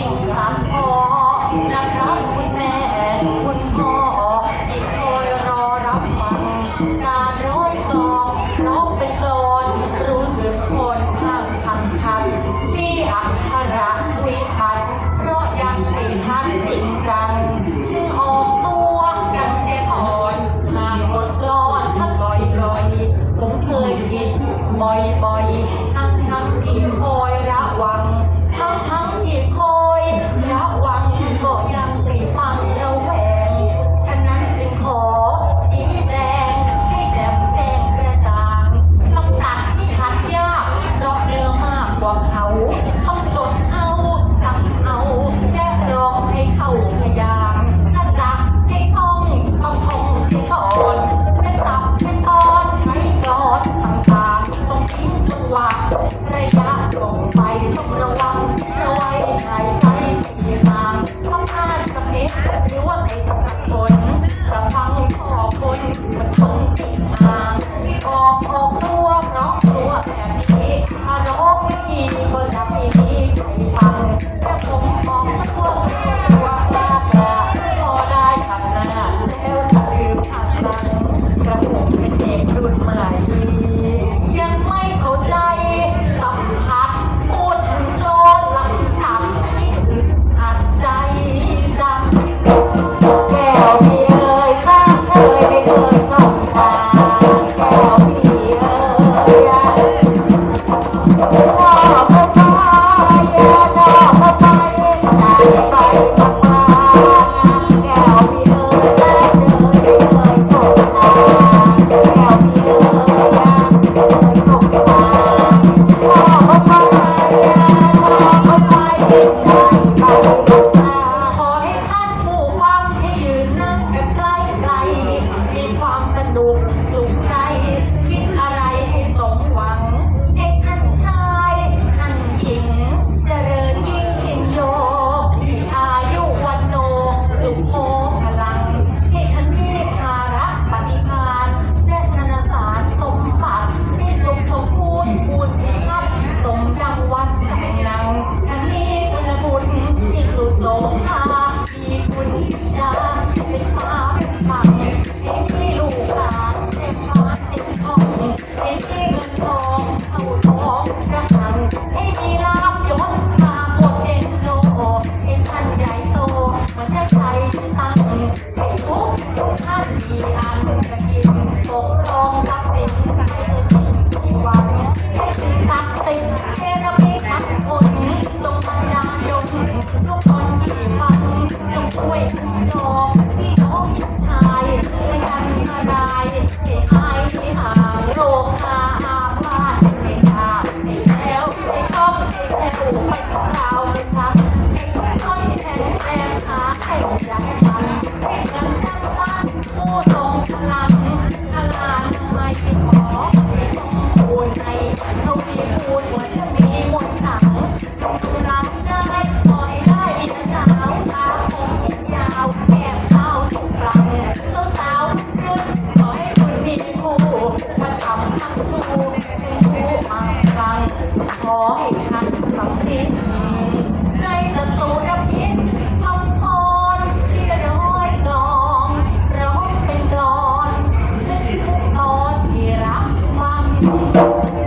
สิ่งสาอนะค ว่าเขาต้องจดเอาจำเอาแค่รองให้เข้าพยางถ้าจักให้ท่องต้องท่องสะก่อนเป็นตับเป็นตอนใช้กรอนต่างๆต้องทิ้งจังหวะระยะตรงไปต้องระวังระไว้หายใจที่ตามต้องอาสเนหรือว่า Thank you. no Oh. Thank